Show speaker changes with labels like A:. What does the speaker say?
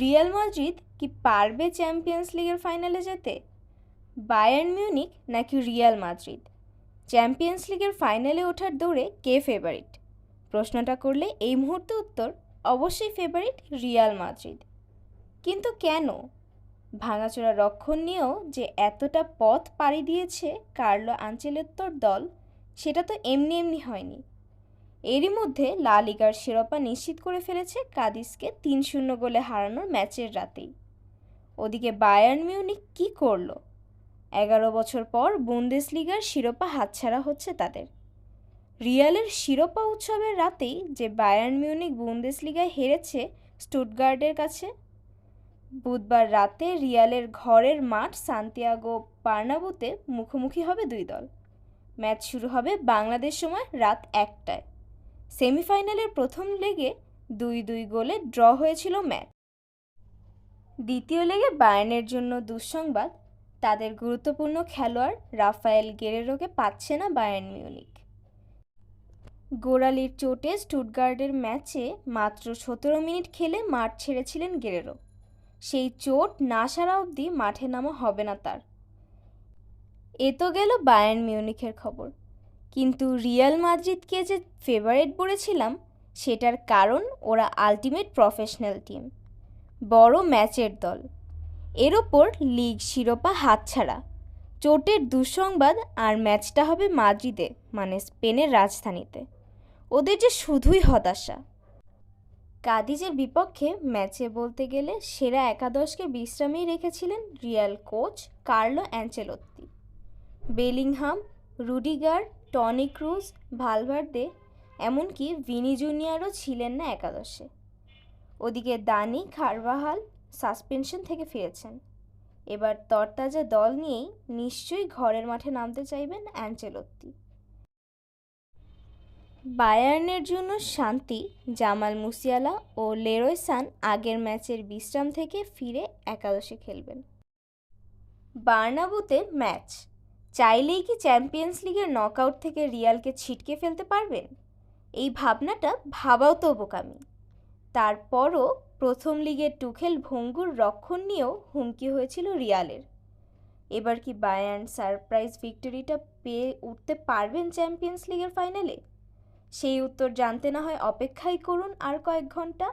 A: Real Madrid কি পারবে champions লিগের ফাইনালে যেতে? বায়ার্ন মিউনিক নাকি রিয়াল মাদ্রিদ? চ্যাম্পিয়ন্স লিগের ফাইনালে ওঠার দৌড়ে কে ফেভারিট প্রশ্নটা করলে এই মুহূর্তে উত্তর অবশ্যই ফেভারিট রিয়াল মাদ্রিদ। কিন্তু কেন? ভাঙাচোরা রক্ষণ নিয়েও যে এতটা পথ পাড়ি দিয়েছে কার্লো আঞ্চেলোত্তর দল, সেটা তো এমনি এমনি হয়নি। এরই মধ্যে লা লিগার শিরোপা নিশ্চিত করে ফেলেছে কাদিসকে তিন শূন্য গোলে হারানোর ম্যাচের রাতেই। ওদিকে বায়ার্ন মিউনিক কি করল? এগারো বছর পর বুন্দেস লিগার শিরোপা হাতছাড়া হচ্ছে তাদের। রিয়ালের শিরোপা উৎসবের রাতেই যে বায়ার্ন মিউনিক বুন্দেস লিগায় হেরেছে স্টুটগার্ডের কাছে, বুধবার রাতে রিয়ালের ঘরের মাঠ সান্তিয়াগো বার্নাবুতে মুখোমুখি হবে দুই দল। ম্যাচ শুরু হবে বাংলাদেশ সময় রাত একটায়। সেমিফাইনালের প্রথম লেগে দুই দুই গোলে ড্র হয়েছিল ম্যাচ। দ্বিতীয় লেগে বায়ার্নের জন্য দুঃসংবাদ, তাদের গুরুত্বপূর্ণ খেলোয়াড় রাফায়েল গেরেরোকে পাচ্ছে না বায়ার্ন মিউনিক গোড়ালির চোটে স্টুটগার্ডের ম্যাচে মাত্র সতেরো মিনিট খেলে মাঠ ছেড়েছিলেন গেরেরো। সেই চোট না সারা অবধি মাঠে নামা হবে না তার। এ তো গেল বায়ার্ন মিউনিখের খবর। কিন্তু রিয়াল মাদ্রিদকে যে ফেভারেট বলেছিলাম, সেটার কারণ ওরা আলটিমেট প্রফেশনাল টিম। বড় ম্যাচের দল। এর ওপর লিগ শিরোপা হাতছাড়া। চোটের দুঃসংবাদ আর ম্যাচটা হবে মাদ্রিদে মানে স্পেনের রাজধানীতে। ওদের যে শুধুই হতাশা। কাদিজের বিপক্ষে ম্যাচে বলতে গেলে সেরা একাদশকে বিশ্রামেই রেখেছিলেন Real coach Carlo Ancelotti. Bellingham, Rudiger Toni Kroos Valverde এমনকি ভিনি জুনিয়রও ছিলেন না একাদশে। ওদিকে দানি খারবাহাল সাসপেনশন থেকে ফিরেছেন। এবার তরতাজা দল নিয়েই নিশ্চয়ই ঘরের মাঠে নামতে চাইবেন অ্যাঞ্চেলোত্তি। বায়ার্নের জন্য শান্তি, জামাল মুসিয়ালা ও লেরোয় সান আগের ম্যাচের বিশ্রাম থেকে ফিরে একাদশে খেলবেন। বার্নাবুতে ম্যাচ চাইলেই কি চ্যাম্পিয়ন্স লিগের নকআউট থেকে রিয়ালকে ছিটকে ফেলতে পারবেন? এই ভাবনাটা ভাবাও তো বোকামি। তারপরও প্রথম লিগের টুখেল ভঙ্গুর রক্ষণ নিয়েও হুমকি হয়েছিল রিয়ালের। এবার কি বায়ার্ন সারপ্রাইজ ভিক্টরিটা পেয়ে উঠতে পারবেন চ্যাম্পিয়ন্স লিগের ফাইনালে সেই উত্তর জানতে না হয় অপেক্ষাই করুন আর কয়েক ঘণ্টা।